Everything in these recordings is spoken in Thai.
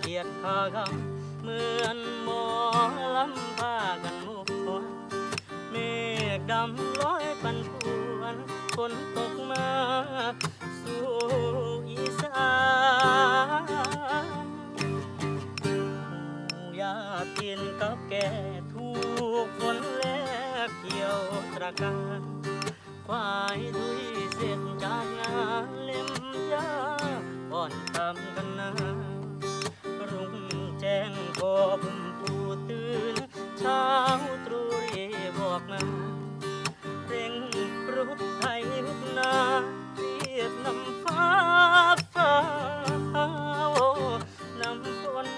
เกียดขากำเหมือนหมอลำพากันมุกวนเมฆดำลอยปันปวนฝนตกมาสู่อีสานหมูยาตินกับแก่ถูกฝนแลกเกี่ยวตระการควายทุยเส้นจากงานเล่มยาอ่อนตา อกมา เร่งปรุดไทยหุกนาเรียบนำฟ้าฟ้านำฝน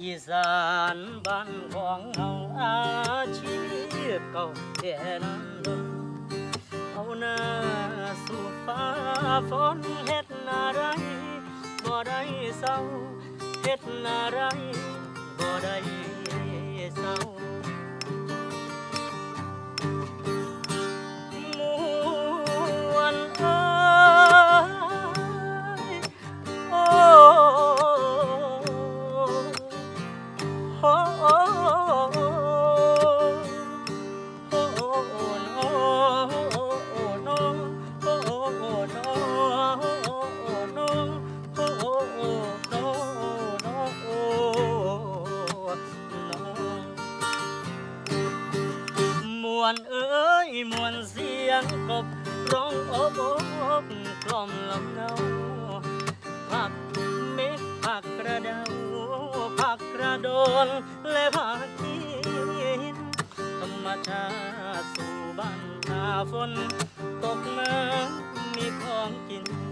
อีสานบ้านของเฮาอาชีพเก่าแต่นั้นดนเอาหน้าสู่ฟ้าฝนเฮ็ดอะไรบ่ได้เศร้า เฮ็ดอะไร วนเอ้ยมวนเสียงกบร้องอบอบกล่อมลำเนาผักเม็ดผักกระเดาผักกระโดนและผักกินธรรมชาติสู่บ้านหน้าฝนตกมามีของกิน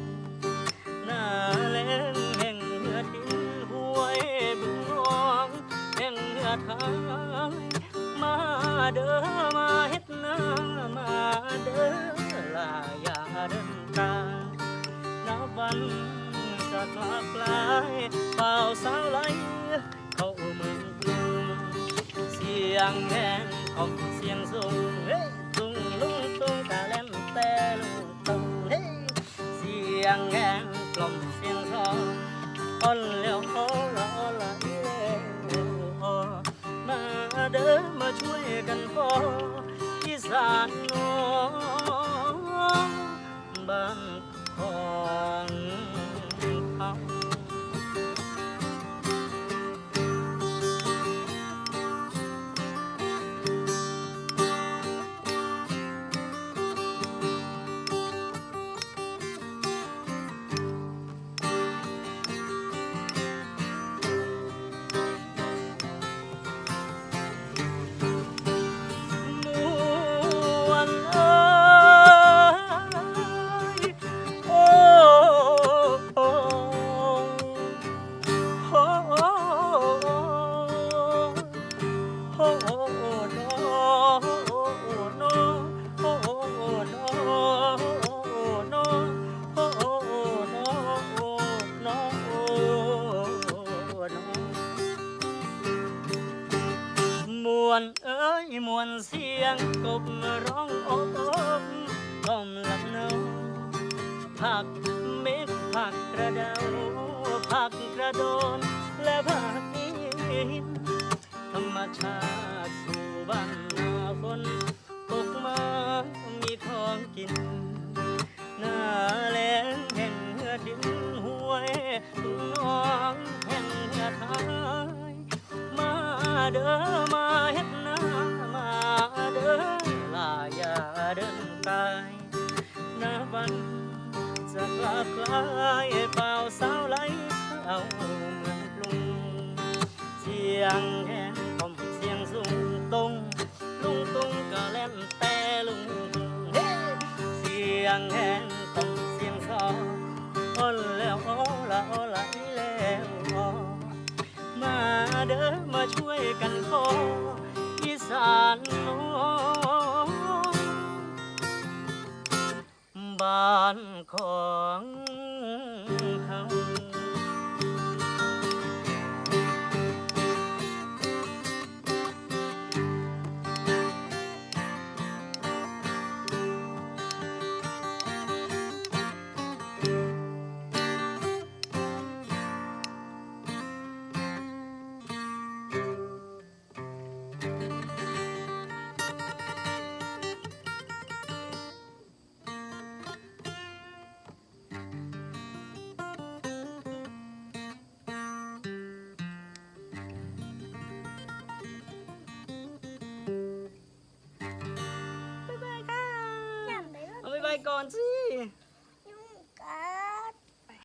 เสียงแหงของเสียงสูง เสียงกบร้องโอบโอบกล่อมหลับเนาผักเม็ดผักกระเดาผักกระโดน และผักอินธรรมชาติสู่บ้านนาฝนตกมามีของกิน หน้าแลงแห่งเหือดินห้วยน้องแห่งเหือทายมาเด้อมาเฮ็น จะกลับกลายเปล่าสาวไหลเอาเมืองกรุงเสียงแหงคอมเสียงสูงตรงลุงตุงก็เล่นแต่ลุงตุงเฮ้เสียงแหงคอมเสียงซออ่อนแล้วอ่อละอ่อละอีแล้วอ่อมาเด้อมาช่วยกันขออีสานน้อ บ้านของ ก่อนสิ